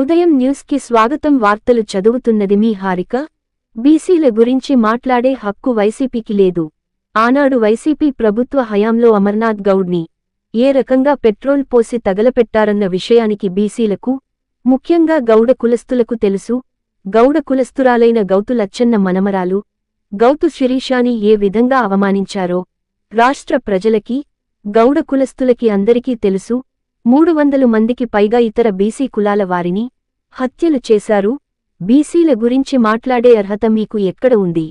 ఉదయం న్యూస్కి స్వాగతం వార్తలు చదువుతున్నది మీ హారిక. బీసీల గురించి మాట్లాడే హక్కు వైసీపీకి లేదు. ఆనాడు వైసీపీ ప్రభుత్వ హయాంలో అమర్నాథ్ గౌడ్ని ఏ రకంగా పెట్రోల్ పోసి తగలపెట్టారన్న విషయానికి బీసీలకు ముఖ్యంగా గౌడ కులస్తులకు తెలుసు. గౌడ కులస్తురాలైన గౌతు లచ్చన్న మనమరాలు గౌతు శిరీషాని ఏ విధంగా అవమానించారో రాష్ట్ర ప్రజలకి గౌడ కులస్తులకి అందరికీ తెలుసు. మూడు వందలు మందికి పైగా ఇతర బీసీ కులాల వారిని హత్యలు చేశారు. బీసీల గురించి మాట్లాడే అర్హత మీకు ఎక్కడ ఉంది?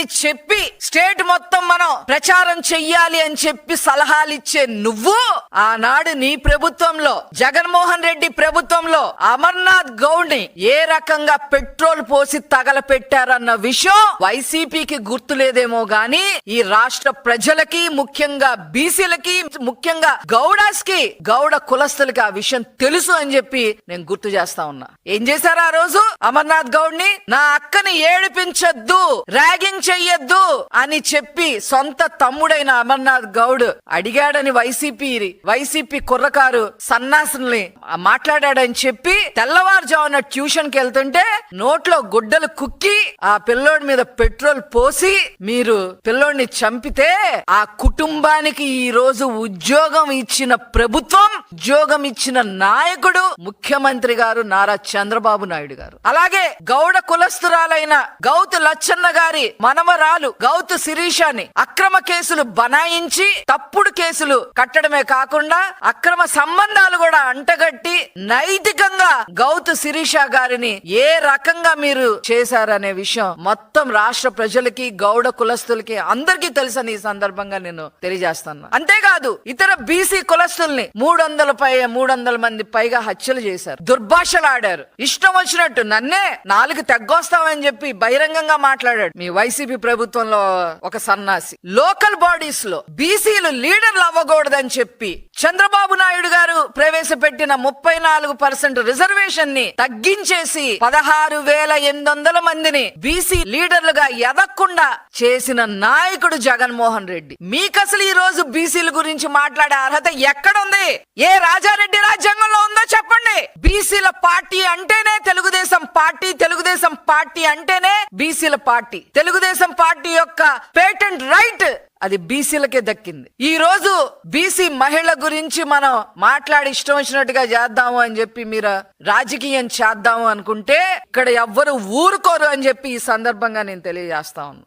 అని చెప్పి స్టేట్ మొత్తం మనం ప్రచారం చెయ్యాలి అని చెప్పి సలహాలు ఇచ్చే నువ్వు ఆనాడు నీ ప్రభుత్వంలో జగన్మోహన్ రెడ్డి ప్రభుత్వంలో అమర్నాథ్ గౌడ్ని ఏ రకంగా పెట్రోల్ పోసి తగలపెట్టారన్న విషయం వైసీపీకి గుర్తులేదేమో గాని ఈ రాష్ట్ర ప్రజలకి ముఖ్యంగా బీసీలకి ముఖ్యంగా గౌడాస్కి గౌడ కులస్తులకి ఆ విషయం తెలుసు అని చెప్పి నేను గుర్తు చేస్తా ఉన్నా. ఏం చేశారు ఆ రోజు? అమర్నాథ్ గౌడ్ని నా అక్కని ఏడిపించొద్దు ర్యాగింగ్ చెయ్యొద్దు అని చెప్పి సొంత తమ్ముడైన అమర్నాథ్ గౌడ్ అడిగాడని వైసీపీ వైసీపీ కుర్రకారు సన్నాసుల్ని మాట్లాడాడని చెప్పి తెల్లవారుజామున ట్యూషన్కి వెళ్తుంటే నోట్లో గుడ్డలు కుక్కి ఆ పిల్లోడి మీద పెట్రోల్ పోసి మీరు పిల్లోడిని చంపితే ఆ కుటుంబానికి ఈ రోజు ఉద్యోగం ఇచ్చిన ప్రభుత్వం ఉద్యోగం ఇచ్చిన నాయకుడు ముఖ్యమంత్రి గారు నారా చంద్రబాబు నాయుడు గారు. అలాగే గౌడ కులస్తురాలైన గౌతు లచ్చన్న గారి మనమరాలు గౌతు శిరీషాని అక్రమ కేసులు బనాయించి తప్పుడు కేసులు కట్టడమే కాకుండా అక్రమ సంబంధాలు కూడా అంటగట్టి నైతికంగా గౌతు శిరీష గారిని ఏ రకంగా మీరు చేశారనే విషయం మొత్తం రాష్ట్ర ప్రజలకి గౌడ కులస్తులకి అందరికీ తెలుసని ఈ సందర్భంగా నేను తెలియజేస్తాను. అంతేకాదు ఇతర బీసీ కులస్తుల్ని మూడు వందల పై మూడు వందల మంది పైగా హత్యలు చేశారు. దుర్భాషలు ఆడారు ఇష్టం వచ్చినట్టు నన్నే నాలుగు తగ్గొస్తామని చెప్పి బహిరంగంగా మాట్లాడాడు. మీ వైసీపీ ప్రభుత్వంలో ఒక సన్నాసి. లోకల్ బాడీస్లో బీసీలు లీడర్లు అవ్వకూడదని చెప్పి చంద్రబాబు నాయుడు గారు ప్రవేశపెట్టిన ముప్పై నాలుగు పర్సెంట్ రిజర్వేషన్ని తగ్గించేసి పదహారు వేల ఎనిమిది వందల మందిని బీసీ లీడర్లుగా ఎదక్కుండా చేసిన నాయకుడు జగన్మోహన్ రెడ్డి. మీకు అసలు ఈ రోజు బీసీల గురించి మాట్లాడే అర్హత ఎక్కడుంది? ఏ రాజారెడ్డి రాజ్యాంగంలో ఉందో చెప్పండి. బీసీల పార్టీ అంటేనే తెలుగుదేశం పార్టీ తెలుగు పార్టీ అంటేనే బీసీల పార్టీ. తెలుగుదేశం పార్టీ యొక్క పేటెంట్ రైట్. అది బీసీలకే దక్కింది. ఈ రోజు బీసీ మహిళ గురించి మనం మాట్లాడి ఇష్టం వచ్చినట్టుగా చేద్దాము అని చెప్పి మీరు రాజకీయం చేద్దాము అనుకుంటే ఇక్కడ ఎవ్వరు ఊరుకోరు అని చెప్పి ఈ సందర్భంగా నేను తెలియజేస్తా ఉన్నాను